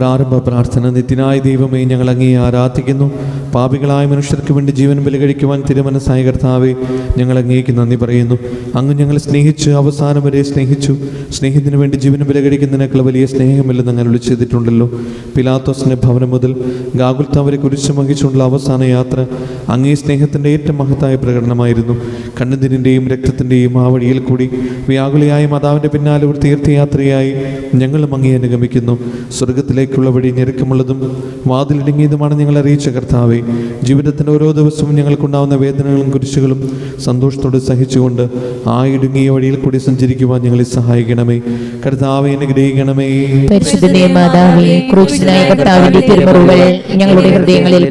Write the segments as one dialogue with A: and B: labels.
A: പ്രാരംഭ പ്രാർത്ഥന. നിത്യനായ ദൈവമേ ഞങ്ങൾ അങ്ങേ ആരാധിക്കുന്നു. പാപികളായ മനുഷ്യർക്ക് വേണ്ടി ജീവൻ ബലികഴിക്കുവാൻ തിരുമനസായ കർത്താവെ ഞങ്ങൾ അങ്ങേക്ക് നന്ദി പറയുന്നു. അങ്ങ് ഞങ്ങൾ സ്നേഹിച്ച് അവസാനം വരെ സ്നേഹിച്ചു. സ്നേഹത്തിന് വേണ്ടി ജീവൻ ബലികഴിക്കുന്നതിനേക്കാൾ വലിയ സ്നേഹമില്ലെന്ന് അങ്ങനെ വിളിച്ചെയ്തിട്ടുണ്ടല്ലോ പിലാത്തോസിന്റെ ഭവനം മുതൽ ഗാഗുൽത്താവരെ കുരിശ് വഹിച്ചുള്ള അവസാന യാത്ര അങ്ങേ സ്നേഹത്തിന്റെ ഏറ്റവും മഹത്തായ പ്രകടനമായിരുന്നു. കണ്ണുനീരിന്റെയും രക്തത്തിന്റെയും ആ വഴിയിൽ കൂടി വ്യാകുലയായ മാതാവിന്റെ പിന്നാലെ ഒരു തീർത്ഥയാത്രയായി ഞങ്ങളും അങ്ങേ അനുഗമിക്കുന്നു. സ്വർഗത്തിലേക്കുള്ള വഴി ഞെരുക്കമുള്ളതും വാതിലിടുങ്ങിയതുമാണ് ഞങ്ങൾ അറിയിച്ച കർത്താവെ. ജീവിതത്തിന്റെ ഓരോ ദിവസവും ഞങ്ങൾക്കുണ്ടാവുന്ന വേദനകളും കുരിശുകളും സന്തോഷത്തോടെ സഹിച്ചുകൊണ്ട് ആ ഇടുങ്ങിയ വഴിയിൽ കൂടി സഞ്ചരിക്കുവാൻ ഞങ്ങളെ സഹായിക്കണമേ. കർത്താവെ അനുഗ്രഹിക്കണമേ.
B: ഞങ്ങളുടെ ഹൃദയങ്ങളിൽ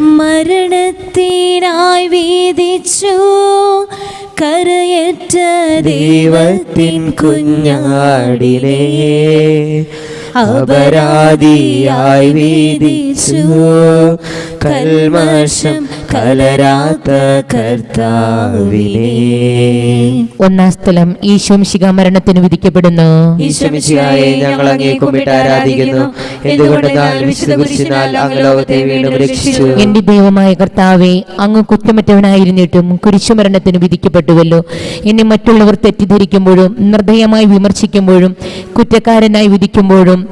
C: മരണത്തിനായി വീതിച്ചു. കരയറ്റ
D: ദൈവത്തിൻ കുഞ്ഞാടിനെ അപരാധിയായി വീതിച്ചു. കൽമാഷം കലരാത്ത കർത്താവിനെ.
B: ഒന്നാം സ്ഥലം ഈശോമിശിക മരണത്തിന് വിധിക്കപ്പെടുന്നു.
D: ഈശ്വംശികായെ ഞങ്ങൾ അങ്ങേ കുമ്പിട്ട് ആരാധിക്കുന്നു. എന്തുകൊണ്ടെന്നാൽ വിശുദ്ധ കുരിശിനാൽ അങ്ങ് ലോകത്തെ വീണ്ടും രക്ഷിച്ചു?
B: എന്റെ ദൈവമായ കർത്താവെ അങ്ങ് കുറ്റമറ്റവനായിരുന്നിട്ടും കുരിശുമരണത്തിന് വിധിക്കപ്പെട്ടുവല്ലോ. എന്നെ മറ്റുള്ളവർ തെറ്റിദ്ധരിക്കുമ്പോഴും നിർദ്ദയമായി വിമർശിക്കുമ്പോഴും കുറ്റക്കാരനായി വിധിക്കുമ്പോഴും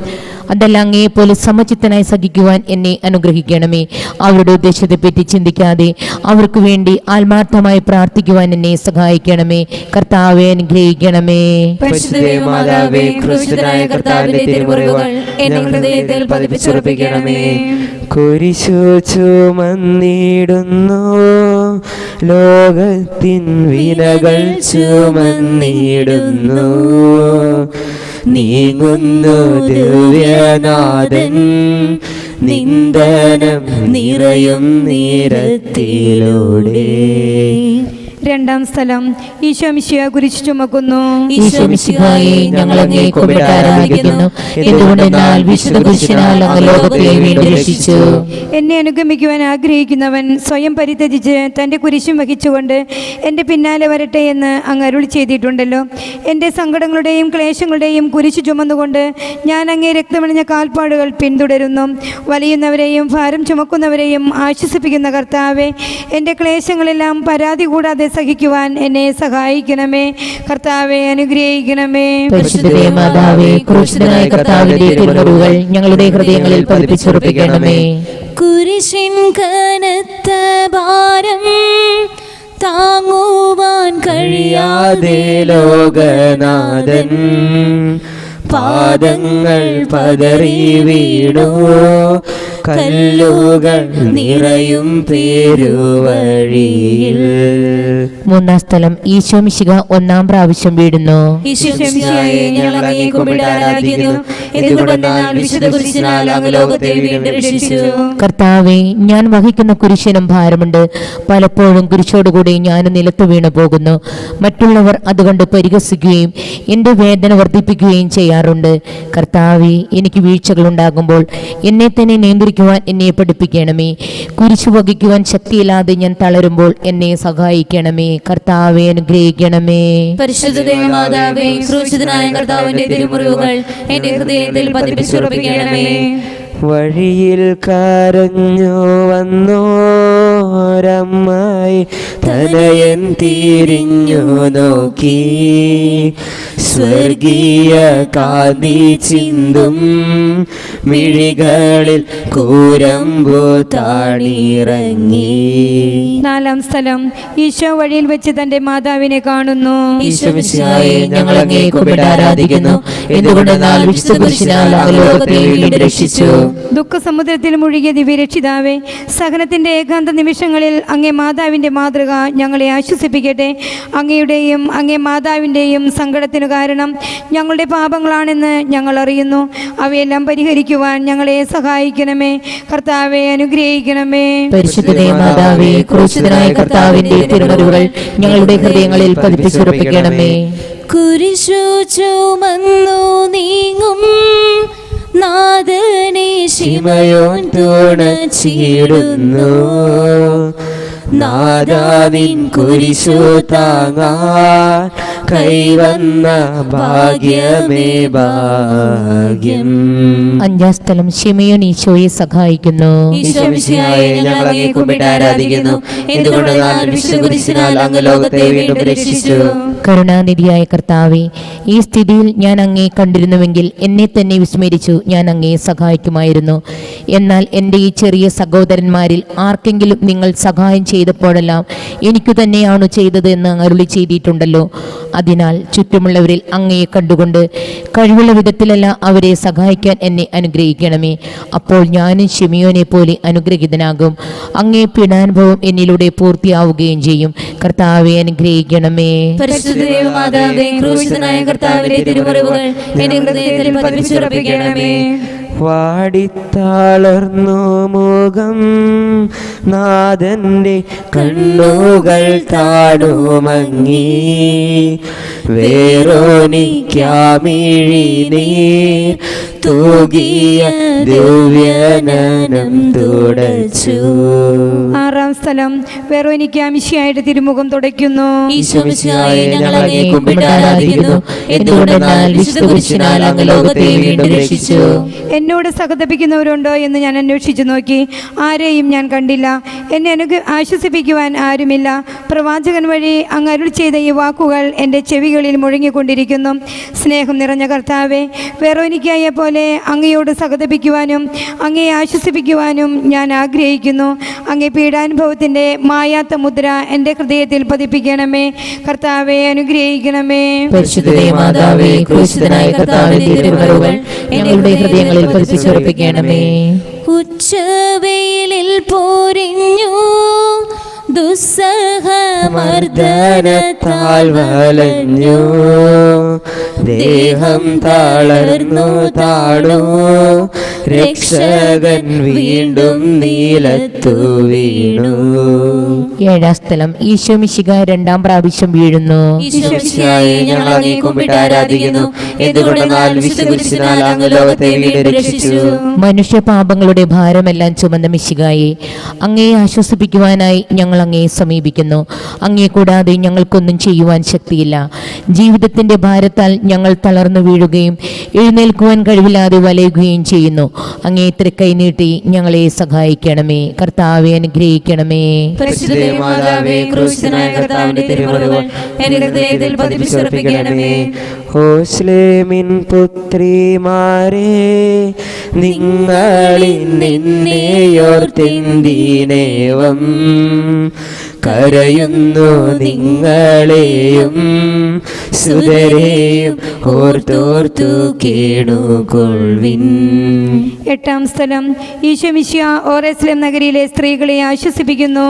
B: അതല്ല അങ്ങയെപ്പോലെ സമചിത്തനായി സഹിക്കുവാൻ എന്നെ അനുഗ്രഹിക്കണമേ. അവരുടെ ഉദ്ദേശത്തെ ഉദ്ദേശത്തെപ്പറ്റി ചിന്തിക്കാതെ അവർക്ക് വേണ്ടി ആത്മാർത്ഥമായി പ്രാർത്ഥിക്കുവാൻ എന്നെ സഹായിക്കണമേ. കർത്താവെ അനുഗ്രഹിക്കണമേ.
D: കുരിശു ചുമന്നിടുന്നു. ലോകത്തിൻ വിനകൾ ചുമന്നിടുന്നു. നീങ്ങുന്നു ദിവ്യനാഥൻ. നിന്ദനം നിറയും നീരത്തിലൂടെ.
E: രണ്ടാം സ്ഥലം. ഈശോ കുറിച്ച് കുരിശ് ചുമക്കുന്നു
B: ഈശോമിശിഹായെ ഞങ്ങൾ അങ്ങേ കുമ്പിട്ട് ആരാധിക്കുന്നു എന്തുകൊണ്ടെന്നാൽ വിശുദ്ധ കുരിശിനാൽ അങ്ങ് ലോകത്തെ വീണ്ടും രക്ഷിച്ചു.
E: എന്നെ അനുഗമിക്കുവാൻ ആഗ്രഹിക്കുന്നവൻ സ്വയം പരിത്യജിച്ച് തന്റെ കുരിശും വഹിച്ചുകൊണ്ട് എന്റെ പിന്നാലെ വരട്ടെ എന്ന് അങ്ങ് അരുളി ചെയ്തിട്ടുണ്ടല്ലോ. എന്റെ സങ്കടങ്ങളുടെയും ക്ലേശങ്ങളുടെയും കുരിശ് ചുമന്നുകൊണ്ട് ഞാൻ അങ്ങേ രക്തമണിഞ്ഞ കാൽപ്പാടുകൾ പിന്തുടരുന്നു. വലിയുന്നവരെയും ഭാരം ചുമക്കുന്നവരെയും ആശ്വസിപ്പിക്കുന്ന കർത്താവെ എന്റെ ക്ലേശങ്ങളെല്ലാം പരാതി കൂടാതെ സഹിക്കുവാൻ എന്നെ സഹായിക്കണമേ. കർത്താവെ അനുഗ്രഹിക്കണമേ.
B: മാതാവേ ക്രൂശിതനായ കർത്താവിന്റെ തിരുമുറിവുകൾ ഞങ്ങളുടെ ഹൃദയങ്ങളിൽ പതിപ്പിച്ചുറപ്പിക്കണമേ.
C: കുരിശിൻ കനത്ത ഭാരം താങ്ങുവാൻ
D: കഴിയാതെ ലോകനാഥൻ പാദങ്ങൾ പതറി വീണു കല്ലുകൾ നിറയും പേരുവഴിയിൽ
B: മൂന്നാം സ്ഥലം ഈശോമിശിക ഒന്നാം പ്രാവശ്യം വീടുന്നു. കർത്താവെ ഞാൻ വഹിക്കുന്ന കുരിശിനും ഭാരമുണ്ട്. പലപ്പോഴും കുരിശോടുകൂടി ഞാൻ നിലത്ത് വീണു പോകുന്നു. മറ്റുള്ളവർ അതുകൊണ്ട് പരിഹസിക്കുകയും എന്റെ വേദന വർദ്ധിപ്പിക്കുകയും ചെയ്യാറുണ്ട്. കർത്താവെ എനിക്ക് വീഴ്ചകൾ ഉണ്ടാകുമ്പോൾ എന്നെ തന്നെ നിയന്ത്രിക്കുവാൻ എന്നെ പഠിപ്പിക്കണമേ. കുരിശു വഹിക്കുവാൻ ശക്തിയില്ലാതെ ഞാൻ തളരുമ്പോൾ എന്നെ സഹായിക്കണമേ. കർത്താവെ അനുഗ്രഹിക്കണമേ.
C: പരിശുദ്ധ മാതാവേ ക്രൂശിതനായ കർത്താവിന്റെ തിരുമുറിവുകൾ എന്റെ ഹൃദയത്തിൽ പതിപ്പിച്ചുറപ്പിക്കണമേ.
D: വഴിയിൽ കരഞ്ഞു വന്നോരമ്മായി തനയൻ തിരിഞ്ഞു നോക്കി. സ്വർഗീയ കാതി ചിന്തും മിഴികളിൽ കൂരമ്പു താണിറങ്ങി
E: നാലാം സ്ഥലം ഈശോ വഴിയിൽ വെച്ച് തന്റെ മാതാവിനെ കാണുന്നു.
D: ഞങ്ങൾ ആരാധിക്കുന്നു. എന്തുകൊണ്ടെന്നാൽ ലോകത്തെ രക്ഷിച്ചു?
E: ദുഃഖസമുദ്രത്തിൽ മുഴുകിയ ദിവ്യരക്ഷിതാവേ സഹനത്തിന്റെ ഏകാന്ത നിമിഷങ്ങളിൽ അങ്ങേ മാതാവിന്റെ മാതൃക ഞങ്ങളെ ആശ്വസിപ്പിക്കട്ടെ. അങ്ങയുടെയും അങ്ങേ മാതാവിന്റെയും സങ്കടത്തിനു കാരണം ഞങ്ങളുടെ പാപങ്ങളാണെന്ന് ഞങ്ങൾ അറിയുന്നു. അവയെല്ലാം പരിഹരിക്കുവാൻ ഞങ്ങളെ സഹായിക്കണമേ. കർത്താവെ അനുഗ്രഹിക്കണമേ.
B: പരിശുദ്ധ മാതാവേ ക്രൂശിതനായ കർത്താവിന്റെ തിരുമരുകൾ ഞങ്ങളുടെ ഹൃദയങ്ങളിൽ പതിപ്പിച്ചുറപ്പിക്കണമേ.
C: കുരിശു ചുമന്നു നീങ്ങും. നാദനെ
D: ശിമയോൻ തുണച്ചിടുന്നു നാദാവിൻ കുരിശു താങ്ങാൻ കൈവന്ന ഭാഗ്യമേ ഭാഗ്യം.
B: അഞ്ചാം സ്ഥലം ഷിമയോൻ ഈശോയെ സഹായിക്കുന്നു.
D: ആരാധിക്കുന്നു. ലോകത്തെ വീണ്ടും രക്ഷിച്ചു?
B: കരുണാനിധിയായ കർത്താവെ ഈ സ്ഥിതിയിൽ ഞാൻ അങ്ങേ കണ്ടിരുന്നുവെങ്കിൽ എന്നെ തന്നെ വിസ്മരിച്ചു ഞാൻ അങ്ങേ സഹായിക്കുമായിരുന്നു. എന്നാൽ എന്റെ ഈ ചെറിയ സഹോദരന്മാരിൽ ആർക്കെങ്കിലും നിങ്ങൾ സഹായം ചെയ്തപ്പോഴെല്ലാം എനിക്കു തന്നെയാണോ ചെയ്തത് എന്ന് അരുളി ചെയ്തിട്ടുണ്ടല്ലോ. അതിനാൽ ചുറ്റുമുള്ളവരിൽ അങ്ങയെ കണ്ടുകൊണ്ട് കഴിവുള്ള വിധത്തിലല്ല അവരെ സഹായിക്കാൻ എന്നെ അനുഗ്രഹിക്കണമേ. അപ്പോൾ ഞാനും ഷിമിയോനെ പോലെ അനുഗ്രഹിതനാകും. അങ്ങേ പീഡാനുഭവം എന്നിലൂടെ പൂർത്തിയാവുകയും ചെയ്യും. കർത്താവെ അനുഗ്രഹിക്കണമേ.
C: കർത്താവിന്റെ ഹൃദയത്തിൽ
D: വാടിത്താളർന്നു മുഖം നാഥന്റെ കണ്ണുകൾ താടുമങ്ങി വേറോനിക്കാമിഴി തൂകിയ ദിവ്യനനം തുടച്ചു.
E: ആറാം സ്ഥലം. തിരുമുഖം തുടയ്ക്കുന്നു.
C: കുരിശിനാൽ അങ്ങ് ലോകത്തെ വീണ്ടും രക്ഷിച്ചു.
E: എന്നോട് സഹതപിക്കുന്നവരുണ്ടോ എന്ന് ഞാൻ അന്വേഷിച്ചു നോക്കി. ആരെയും ഞാൻ കണ്ടില്ല. എന്നെ എനിക്ക് ആശ്വസിപ്പിക്കുവാൻ ആരുമില്ല. പ്രവാചകൻ വഴി അങ്ങ് അരുൾ ചെയ്ത ഈ വാക്കുകൾ എന്റെ ചെവികളിൽ മുഴങ്ങിക്കൊണ്ടിരിക്കുന്നു. സ്നേഹം നിറഞ്ഞ കർത്താവെ വെറോനിക്കായെ പോലെ അങ്ങയോട് സഹതപിക്കുവാനും അങ്ങയെ ആശ്വസിപ്പിക്കുവാനും ഞാൻ ആഗ്രഹിക്കുന്നു. അങ്ങേ പീഡാനുഭവത്തിന്റെ മായാത്ത മുദ്ര എന്റെ ഹൃദയത്തിൽ പതിപ്പിക്കണമേ. കർത്താവെ അനുഗ്രഹിക്കണമേ.
B: മാതാവേ ക്രൂശിതനായ കർത്താവിന്റെ തിരുമരുകൾ ഞങ്ങളുടെ ഹൃദയങ്ങളിൽ പതിപ്പിച്ചുറപ്പിക്കണമേ.
C: ഉച്ചവെയിലിൽ പോരിഞ്ഞു. ദുസ്സഹമർദ്ദനത്താൽ
D: മർദ്ദനത്താൽ വലഞ്ഞു. ദേഹം തളർന്നു താണു. രക്ഷകൻ വീണ്ടും നീലത്തു വീണു.
B: ഏഴാം സ്ഥലം ഈശോ മിശിക രണ്ടാം പ്രാവശ്യം വീഴുന്നു.
C: ഞങ്ങൾ അങ്ങേ കുമ്പിട്ട് ആരാധിക്കുന്നു. എന്തുകൊണ്ടെന്നാൽ വിശുദ്ധ കുരിശിനാൽ അങ്ങ് ലോകത്തെ വീണ്ടും രക്ഷിച്ചു?
B: മനുഷ്യ പാപങ്ങളുടെ ഭാരമെല്ലാം ചുമന്ന മിശികായെ അങ്ങയെ ആശ്വസിപ്പിക്കുവാനായി ഞങ്ങൾ അങ്ങയെ സമീപിക്കുന്നു. അങ്ങേ കൂടാതെ ഞങ്ങൾക്കൊന്നും ചെയ്യുവാൻ ശക്തിയില്ല. ജീവിതത്തിന്റെ ഭാരത്താൽ ഞങ്ങൾ തളർന്നു വീഴുകയും എഴുന്നേൽക്കുവാൻ കഴിവില്ലാതെ വലയുകയും ചെയ്യുന്നു. അങ്ങേ ഇത്ര കൈനീട്ടി ഞങ്ങളെ സഹായിക്കണമേ. കർത്താവെ അനുഗ്രഹിക്കണമേ.
D: ഹോസ്ലേമിൻ പുത്രിമാരെ നിങ്ങളിൽ നിന്നെയോർത്തിന്തിനേവം കരയുന്നു നിങ്ങളെയും. സുതരെയും ഓർത്തോർത്തു കേണുകൊള്ളിൻ
E: എട്ടാം സ്ഥലം ഈശോമിശിയ ഓറസ്ലം നഗരിയിലെ സ്ത്രീകളെ ആശ്വസിപ്പിക്കുന്നു.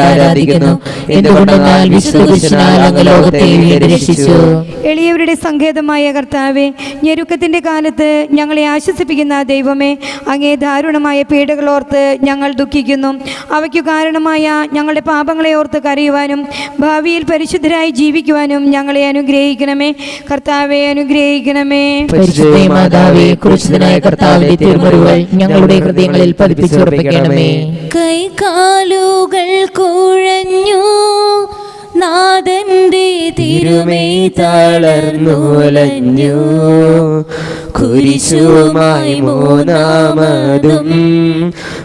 D: ആരാധിക്കുന്നു. എന്തുകൊണ്ടെന്നാൽ വിശുദ്ധ ലോകത്തെ രക്ഷിച്ചു.
E: എളിയവരുടെ സങ്കേതമായ കർത്താവെ ഞെരുക്കത്തിന്റെ കാലത്ത് ഞങ്ങളെ ആശ്വസിപ്പിക്കുന്ന ദൈവമേ അങ്ങേ ദാരുണമായ പീഡകളോർത്ത് ഞങ്ങൾ ദുഃഖിക്കുന്നു. അവയ്ക്കു കാരണമായ ഞങ്ങളുടെ പാപങ്ങളെ ഓർത്ത് കരയുവാനും ഭാവിയിൽ പരിശുദ്ധരായി ജീവിക്കുവാനും ഞങ്ങളെ അനുഗ്രഹിക്കണമേ. കർത്താവെ അനുഗ്രഹിക്കണമേ.
B: പരിശുദ്ധ മാതാവേ ക്രൂശിതനായ കർത്താവിന്റെ തിരുമുറിവുകൾ ഞങ്ങളുടെ ഹൃദയങ്ങളിൽ പതിപ്പിച്ചുറപ്പിക്കണമേ.
C: കൈകാലുകൾ കുഴഞ്ഞു നാഥന്റെ
D: തിരുമേ തളർന്നുലഞ്ഞു കുരിശുമായി മൂന്നാമതും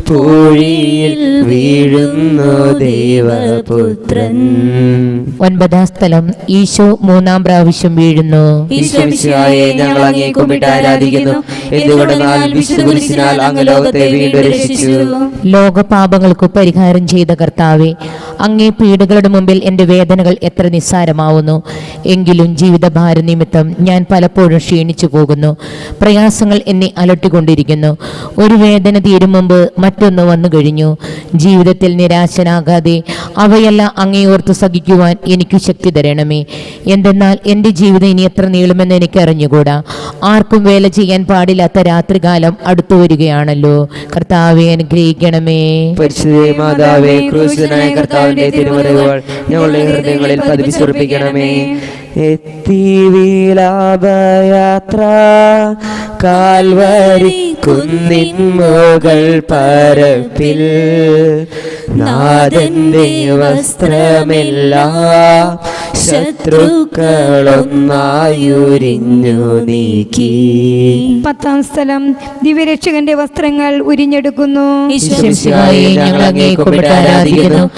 D: പൂഴിയിൽ വീഴുന്നു ദേവപുത്രൻ.
B: ഒൻപതാം സ്ഥലം ഈശോ മൂന്നാം പ്രാവശ്യം വീഴുന്നു.
D: ഞങ്ങൾ അങ്ങേ കുമ്പിട്ട് ആരാധിക്കുന്നു. എന്തുകൊണ്ടെന്നാൽ അങ്ങ് ലോകത്തെ വീണ്ടും രക്ഷിച്ചു.
B: ലോകപാപങ്ങൾക്ക് പരിഹാരം ചെയ്ത കർത്താവെ അങ്ങേ പീഡകളുടെ മുമ്പിൽ എന്റെ വേദനകൾ എത്ര നിസ്സാരമാവുന്നു. എങ്കിലും ജീവിതഭാര നിമിത്തം ഞാൻ പലപ്പോഴും ക്ഷീണിച്ചു പോകുന്നു. പ്രയാസങ്ങൾ എന്നെ അലട്ടിക്കൊണ്ടിരിക്കുന്നു. ഒരു വേദന തീരും മുമ്പ് മറ്റൊന്ന് വന്നു കഴിഞ്ഞു. ജീവിതത്തിൽ നിരാശനാകാതെ അവയെല്ലാം അങ്ങേയോർത്ത് സഹിക്കുവാൻ എനിക്ക് ശക്തി തരണമേ. എന്തെന്നാൽ എന്റെ ജീവിതം ഇനി എത്ര നീളുമെന്ന് എനിക്ക് അറിഞ്ഞുകൂടാ ആർക്കും വേല ചെയ്യാൻ പാടില്ലാത്ത രാത്രികാലം അടുത്തു വരികയാണല്ലോ. കർത്താവെ അനുഗ്രഹിക്കണമേ.
D: പരിശുദ്ധ മാതാവേ ക്രൂശനായ കർത്താവിന്റെ തിരുമറിവുകൾ ഞങ്ങളുടെ ഹൃദയങ്ങളിൽ പതിപ്പിച്ചുറപ്പിക്കണമേ. എത്തി വിലാപയാത്ര കാൽവരി കുന്നിൻ മുകൾ പരപ്പിൽ നാദന്റെ വസ്ത്രമില്ല ശത്രുക്കളൊന്നായുരിഞ്ഞു നീക്കി.
E: പത്താം സ്ഥലം ദിവ്യരക്ഷകന്റെ വസ്ത്രങ്ങൾ ഉരിഞ്ഞെടുക്കുന്നു.
B: ആരാധിക്കുന്നു.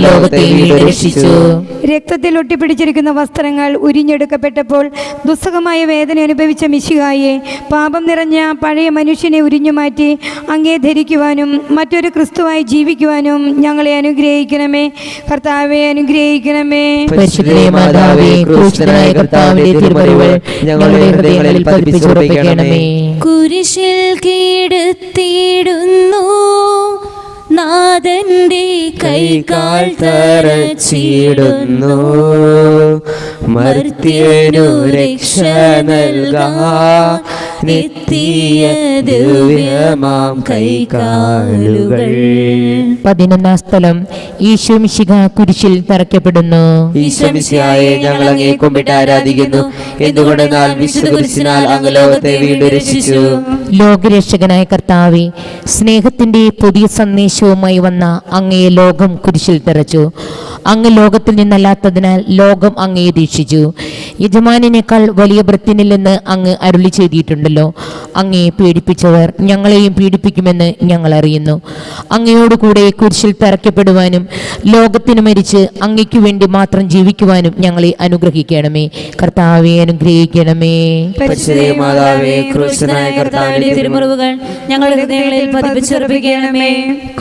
B: ലോകത്തെ രക്ഷിച്ചു.
E: രക്തത്തിൽ ഒട്ടിപ്പിടിച്ചിരിക്കുന്ന വസ്ത്രങ്ങൾ ഉരിഞ്ഞെടുക്കപ്പെട്ടപ്പോൾ ദുസ്സഹമായ വേദന അനുഭവിച്ച മിശിഹായെ പാപം നിറഞ്ഞ പഴയ മനുഷ്യനെ ഉരിഞ്ഞു മാറ്റി അങ്ങേ ധരിക്കുവാനും മറ്റൊരു ക്രിസ്തുവായി ജീവിക്കുവാനും ഞങ്ങളെ അനുഗ്രഹിക്കണമേ. കർത്താവെ അനുഗ്രഹിക്കണമേ.
B: ഞങ്ങളുടെ ഹൃദയങ്ങളിൽ പതിപ്പിച്ചുറപ്പിക്കണമേ
C: കുരിശിൽ കീടുത്തിടുന്നു നാഥന്റെ
D: കൈകാൽ തറച്ചിടുന്നു. മർത്യനു രക്ഷ നൽകാൻ ദിവ്യമാം കൈകാലുകൾ.
B: പതിനൊന്നാം സ്ഥലം ഈശോ മിശിഹ കുരിശിൽ തറയ്ക്കപ്പെടുന്നു.
D: ഈശ്വംശിയായ ഞങ്ങൾ അങ്ങേ കുമ്പിട്ട് ആരാധിക്കുന്നു. എന്തുകൊണ്ടെന്നാൽ വിശുദ്ധ കുരിശിനാൽ അങ്ങ് ലോകത്തെ വീണ്ടും രക്ഷിച്ചു.
B: ലോകരക്ഷകനായ കർത്താവെ സ്നേഹത്തിന്റെ പുതിയ സന്ദേശവുമായി വന്ന അങ്ങയെ ലോകം കുരിശിൽ തെറച്ചു. അങ്ങ് ലോകത്തിൽ നിന്നല്ലാത്തതിനാൽ ലോകം അങ്ങയെ ദീക്ഷിച്ചു. യജമാനിനേക്കാൾ വലിയ വൃത്തിനില്ലെന്ന് അങ്ങ് അരുളി ചെയ്തിട്ടുണ്ടല്ലോ അങ്ങയെ പീഡിപ്പിച്ചവർ ഞങ്ങളെയും പീഡിപ്പിക്കുമെന്ന് ഞങ്ങൾ അറിയുന്നു. അങ്ങയോട് കൂടെ കുരിശിൽ തറയ്ക്കപ്പെടുവാനും ലോകത്തിന് മരിച്ച് അങ്ങയ്ക്ക് വേണ്ടി മാത്രം ജീവിക്കുവാനും ഞങ്ങളെ അനുഗ്രഹിക്കണമേ. കർത്താവെ അനുഗ്രഹിക്കണമേ.
C: തിരുമുറിവുകൾ ഞങ്ങളുടെ ഹൃദയങ്ങളിൽ പതിപ്പിച്ചുറപ്പിക്കണമേ.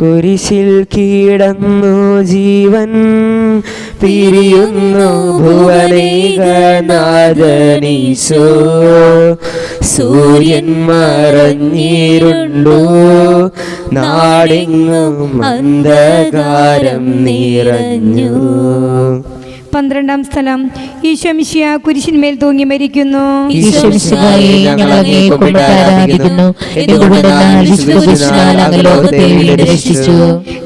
D: കുരിശിൽ കീടന്നു ജീവൻ പിരിയുന്നു ഭുവനേകനാഥനീശോ. സൂര്യൻ മറഞ്ഞിരുണ്ടു. നാടെങ്ങും അന്ധകാരം നിറഞ്ഞു.
E: പന്ത്രണ്ടാം സ്ഥലം. ഈശോമിശിയ കുരിശിന്മേൽ തൂങ്ങി മരിക്കുന്നു.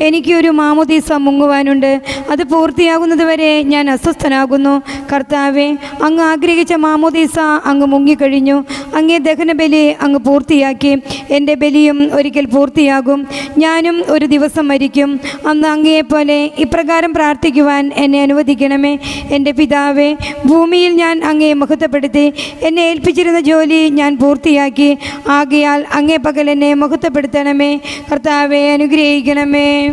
E: എനിക്ക് ഒരു മാമുദീസ മുങ്ങുവാനുണ്ട്. അത് പൂർത്തിയാകുന്നത് വരെ ഞാൻ അസ്വസ്ഥനാകുന്നു. കർത്താവെ അങ്ങ് ആഗ്രഹിച്ച മാമുദീസ അങ്ങ് മുങ്ങിക്കഴിഞ്ഞു. അങ്ങേ ദഹനബലി അങ്ങ് പൂർത്തിയാക്കി. എന്റെ ബലിയും ഒരിക്കൽ പൂർത്തിയാകും. ഞാനും ഒരു ദിവസം മരിക്കും. അന്ന് അങ്ങയെപ്പോലെ ഇപ്രകാരം പ്രാർത്ഥിക്കുവാൻ എന്നെ അനുവദിക്കണമേ. എന്റെ പിതാവേ ഭൂമിയിൽ ഞാൻ അങ്ങയെ മഹത്വപ്പെടുത്തി. എന്നെ ഏൽപ്പിച്ചിരുന്ന ജോലി ഞാൻ പൂർത്തിയാക്കി. ആകയാൽ അങ്ങേ പകൽ എന്നെ മഹത്വപ്പെടുത്തണമേ. കർത്താവെ അനുഗ്രഹിക്കണമേ.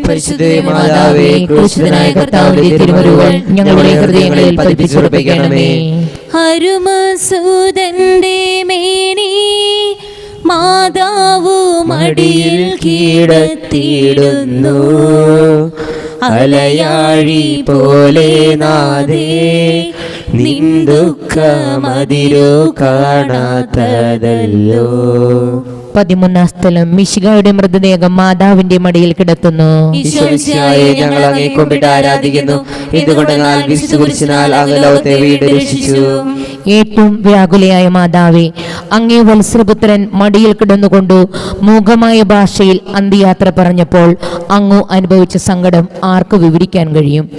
B: ഞങ്ങളുടെ ഹൃദയങ്ങളിൽ പതിപ്പിച്ചുറപ്പിക്കണമേ.
C: ഹരുമസൂതന്റെ മേനി മാതാവു
D: മടിയിൽ കീടത്തിയിടുന്നു. അലയാഴി പോലെ നാദേ നിൻ ദുഃഖമതിരോ കാണാത്തതല്ലോ.
B: പതിമൂന്നാം സ്ഥലം മിശികയുടെ മൃതദേഹം മാതാവിന്റെ മടിയിൽ കിടത്തുന്നു.
D: ഞങ്ങൾ ആരാധിക്കുന്നു. എന്തുകൊണ്ടെന്നാൽ വിശുദ്ധ കുരിശിനാൽ അങ്ങ് ലോകത്തെ വീട് രക്ഷിച്ചു.
B: ഏറ്റവും വ്യാകുലയായ മാതാവേ അങ്ങേ വത്സരപുത്രൻ മടിയിൽ കിടന്നുകൊണ്ടു മൂകമായ ഭാഷയിൽ അന്ത്യയാത്ര പറഞ്ഞപ്പോൾ അങ്ങു അനുഭവിച്ച സങ്കടം ആർക്ക് വിവരിക്കാൻ കഴിയും.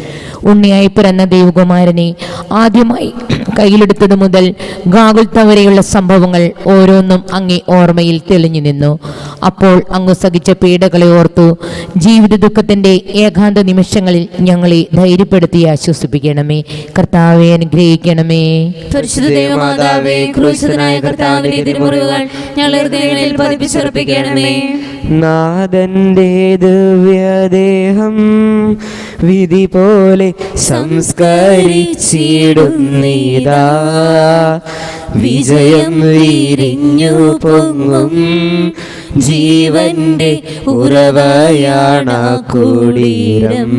B: ഉണ്ണിയായി പിറന്ന ദേവകുമാരനെ ആദ്യമായി കയ്യിലെടുത്തത് മുതൽ ഗാകുൽത്ത വരെയുള്ള സംഭവങ്ങൾ ഓരോന്നും അങ്ങേ ഓർമ്മയിൽ തെളിഞ്ഞു നിന്നു. അപ്പോൾ അങ്ങ് സഹിച്ച പീഡകളെ ഓർത്തു ജീവിത ദുഃഖത്തിന്റെ ഏകാന്ത നിമിഷങ്ങളിൽ ഞങ്ങളെ ധൈര്യപ്പെടുത്തി ആശ്വസിപ്പിക്കണമേ. കർത്താവെ അനുഗ്രഹിക്കണമേ.
C: പരിശുദ്ധ ദേവമാതാവേ ക്രൂശിതനായ കർത്താവിന്റെ തിരുമുറിവുകൾ ഞങ്ങളുടെ ഹൃദയങ്ങളിൽ പതിപ്പിച്ചുറപ്പിക്കണമേ
D: നാഥന്റെ ദിവ്യദേഹം വിധി പോലെ സംസ്കരിച്ചിടുന്നീതാ. വിജയം വിരിഞ്ഞു പൊങ്ങും ജീവന്റെ ഉറവയാണ് കുടീരം.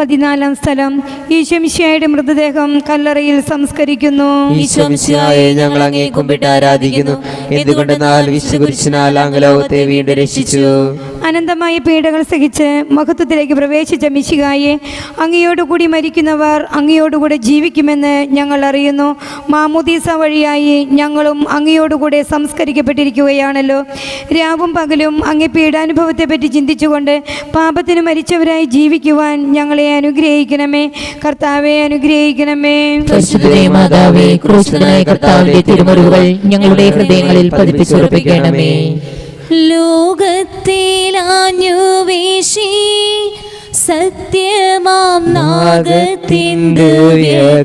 E: പതിനാലാം സ്ഥലം. ഈശംശിയായുടെ മൃതദേഹം കല്ലറയിൽ സംസ്കരിക്കുന്നു.
D: ഈശംശിയായെ ഞങ്ങൾ അങ്ങേ കുമ്പിട്ട് ആരാധിക്കുന്നു. എന്തുകൊണ്ടെന്നാൽ വിശ്വകുരിശിനാൽ അങ്ങ് ലോകത്തെ വീണ്ടും രക്ഷിച്ചു.
E: അനന്തമായ പീഡകൾ സഹിച്ച് മഹത്വത്തിലേക്ക് പ്രവേശിച്ച മിശികായെ അങ്ങയോടുകൂടി മരിക്കുന്നവർ അങ്ങയോടുകൂടെ ജീവിക്കുമെന്ന് ഞങ്ങൾ അറിയുന്നു. മാമുദീസ വഴിയായി ഞങ്ങളും അങ്ങയോടുകൂടെ സംസ്കരിക്കപ്പെട്ടിരിക്കുകയാണല്ലോ. രാവും പകലും അങ്ങേ പീഡാനുഭവത്തെപ്പറ്റി ചിന്തിച്ചുകൊണ്ട് പാപത്തിന് മരിച്ചവരായി ജീവിക്കുവാൻ ഞങ്ങളെ അനുഗ്രഹിക്കണമേ. കർത്താവെ അനുഗ്രഹിക്കണമേ.
B: മാതാവേ ക്രൂശനായ കർത്താവിന്റെ തിരുമുറിവുകൾ ഞങ്ങളുടെ ഹൃദയങ്ങളിൽ പതിപ്പിച്ചുറപ്പിക്കണമേ.
C: ലോകത്തിലാഞ്ഞു വീശി സത്യമാം
D: നാഗത്തിൻ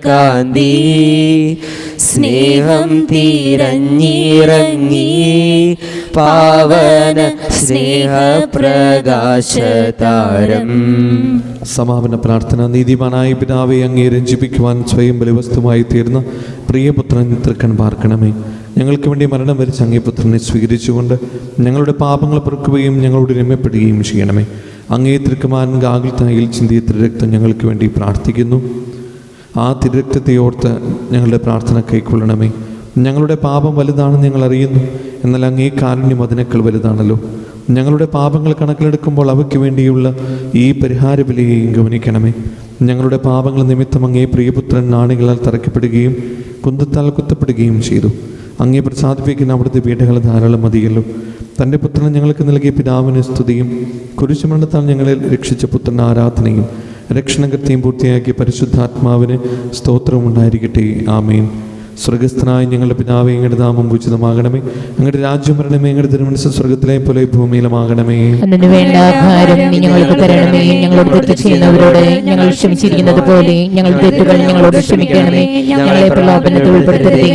D: കാന്തി സ്നേഹം തീരഞ്ഞിറങ്ങി. പാവന സ്നേഹപ്രകാശതാരം.
A: സമാപന പ്രാർത്ഥന. നീതിമാനായ പിതാവെ അങ്ങേ രഞ്ജിപ്പിക്കുവാൻ സ്വയം ബലിവസ്തുമായി തീർന്ന പ്രിയപുത്രൻ തൃക്കൺ പാർക്കണമേ. ഞങ്ങൾക്ക് വേണ്ടി മരണം വരിച്ച അങ്ങേ പുത്രനെ സ്വീകരിച്ചുകൊണ്ട് ഞങ്ങളുടെ പാപങ്ങൾ പെറുക്കുകയും ഞങ്ങളോട് രമ്യപ്പെടുകയും ചെയ്യണമേ. അങ്ങേ തൃക്കുമാൻ ഗാഗിൽത്തായിൽ ചിന്തിയ തിരുരക്തം ഞങ്ങൾക്ക് വേണ്ടി പ്രാർത്ഥിക്കുന്നു. ആ തിരുരക്തത്തെ ഓർത്ത് ഞങ്ങളുടെ പ്രാർത്ഥന കൈക്കൊള്ളണമേ. ഞങ്ങളുടെ പാപം വലുതാണെന്ന് ഞങ്ങൾ അറിയുന്നു. എന്നാൽ അങ്ങേ കാരുണ്യം അതിനേക്കാൾ വലുതാണല്ലോ. ഞങ്ങളുടെ പാപങ്ങൾ കണക്കിലെടുക്കുമ്പോൾ അവയ്ക്ക് വേണ്ടിയുള്ള ഈ പരിഹാര ബലിയെയും ഗവനിക്കണമേ. ഞങ്ങളുടെ പാപങ്ങൾ നിമിത്തം അങ്ങേ പ്രിയപുത്രൻ നാണികളാൽ തറയ്ക്കപ്പെടുകയും കുന്തത്താൽ കുത്തപ്പെടുകയും ചെയ്തു. അങ്ങേ പ്രസാദിപ്പിക്കുന്ന അവിടുത്തെ പീഠകൾ ധാരാളം മതിയല്ലോ. തന്റെ പുത്രനെ ഞങ്ങൾക്ക് നൽകിയ പിതാവിന് സ്തുതിയും കുരിശുമരണത്താൽ ഞങ്ങളെ രക്ഷിച്ച പുത്രൻ ആരാധനയും രക്ഷണകൃത്യം പൂർത്തിയാക്കിയ പരിശുദ്ധാത്മാവിന് സ്തോത്രവും ഉണ്ടായിരിക്കട്ടെ. ആമേൻ. സ്വർഗസ്ഥനായ ഞങ്ങളുടെ പിതാവേ അങ്ങയുടെ നാമം പൂജിതമാകണമേ. അങ്ങയുടെ രാജ്യം വരണമേ അങ്ങയുടെ തിരുമനസ് സ്വർഗത്തിലെ പോലെ ഭൂമിയിലുമാകണമേ.
B: അതിന് വേണ്ട നീ ഞങ്ങൾക്ക് തരണമേ. ഞങ്ങളോട് തെറ്റ് ചെയ്യുന്നവരോട് ഞങ്ങൾ ക്ഷമിച്ചിരിക്കുന്നത് പോലെ ഞങ്ങൾ തെറ്റുകൾ ഞങ്ങളോട് ക്ഷമിക്കണമേ. ഞങ്ങളെ പ്രലോഭനത്തിൽ ഉൾപ്പെടുത്തരുതേ.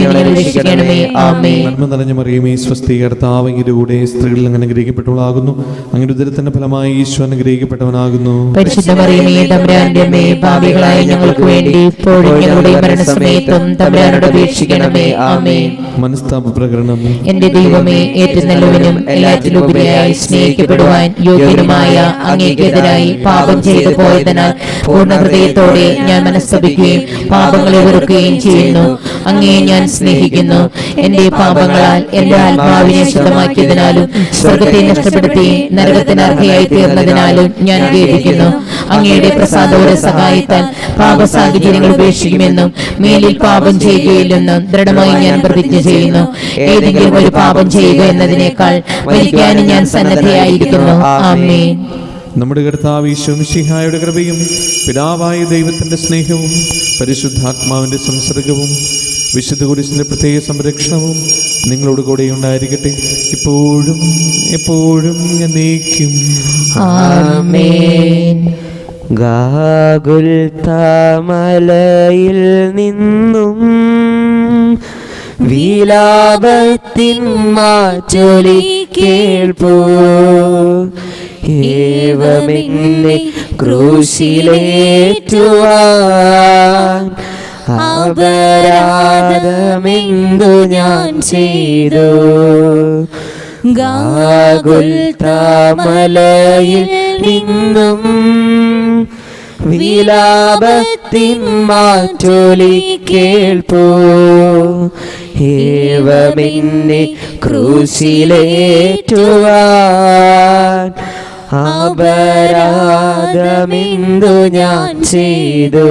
B: ഞങ്ങളെ രക്ഷിക്കണമേ. ആമേ
A: നന്മ നിറഞ്ഞ മറിയമേ സ്വസ്തി കർത്താവ് അങ്ങയുടെ കൂടെ സ്ത്രീകളിൽ അങ്ങനെ ഗ്രഹിക്കപ്പെട്ടവളാകുന്നു അങ്ങയുടെ ഉദരത്തിന്റെ ഫലമായി ഈശ്വരൻ അനുഗ്രഹിക്കപ്പെട്ടവനാകുന്നു.
B: പരിശുദ്ധ മറിയമേ തമ്പുരാന്റെ അമ്മേ പാപികളായ ഞങ്ങൾക്ക് വേണ്ടി ഇപ്പോഴും ഞങ്ങളുടെ മരണസമയത്തും തമ്പുരാനോട് അപേക്ഷിക്കണമേ ആമേ
A: മനസ്താപ പ്രകരണം
B: എന്റെ ദൈവമേ ഏറ്റവും നല്ലവനും എല്ലാറ്റിലുപരിയായി സ്നേഹിക്കപ്പെടുവാൻ യോഗ്യനുമായ അങ്ങേക്കെതിരായി പാപം ചെയ്തു പോയതിനാൽ പൂർണ ഹൃദയത്തോടെ ഞാൻ മനസ്തപിക്കുകയും പാപങ്ങളെ വെറുക്കുകയും ചെയ്യുന്നു. അങ്ങയെ ഞാൻ സ്നേഹിക്കുന്നു. എന്റെ പാപങ്ങളാൽ എന്റെ ആത്മാവിനെ ശുദ്ധമാക്കിയതിനാലും സ്വർഗത്തെ നഷ്ടപ്പെടുത്തി നരകത്തിന് അർഹയായി തീർന്നതിനാലും ഞാൻ ഖേദിക്കുന്നു അങ്ങയുടെ പ്രസാദോടെ സഹായത്താൽ പാപ സാഹചര്യങ്ങൾ ഉപേക്ഷിക്കുമെന്നും മേലിൽ പാപം ചെയ്യുകയില്ലെന്നും ദൃഢമായി ഞാൻ പ്രതിജ്ഞ ചെയ്യുന്നു. ഏതെങ്കിലും ഒരു പാപം ചെയ്യുക എന്നതിനേക്കാൾ മരിക്കാനും ഞാൻ സന്നദ്ധയായിരിക്കുന്നു. ആമേ
A: നമ്മുടെ കർത്താവ് ഈശോമിഷിഹായുടെ കൃപയും പിതാവായ ദൈവത്തിന്റെ സ്നേഹവും പരിശുദ്ധാത്മാവിന്റെ സംസർഗവും വിശുദ്ധ കുരിശിന്റെ പ്രത്യേക സംരക്ഷണവും നിങ്ങളോട് കൂടെ ഉണ്ടായിരിക്കട്ടെ. ഇപ്പോഴും എപ്പോഴും എന്നേക്കും
B: ആമേൻ.
D: ഗാഗുൽ താമലയിൽ നിന്നും വിലാപത്തിൻ മാറ്റൊലി കേൾപ്പൂ. ഏവമെന്നെ ക്രൂശിലേറ്റുവാൻ അപരാധമെന്തു ഞാൻ ചെയ്തു. ഗാഗുൽ താമലയിൽ നിന്നും വിലാപത്തിൻ മാറ്റൊലി കേൾപ്പോ. ഏവമിന്നെ ക്രൂശിലേറ്റുവാൻ അപരാധമെന്തു ഞാൻ ചെയ്തു.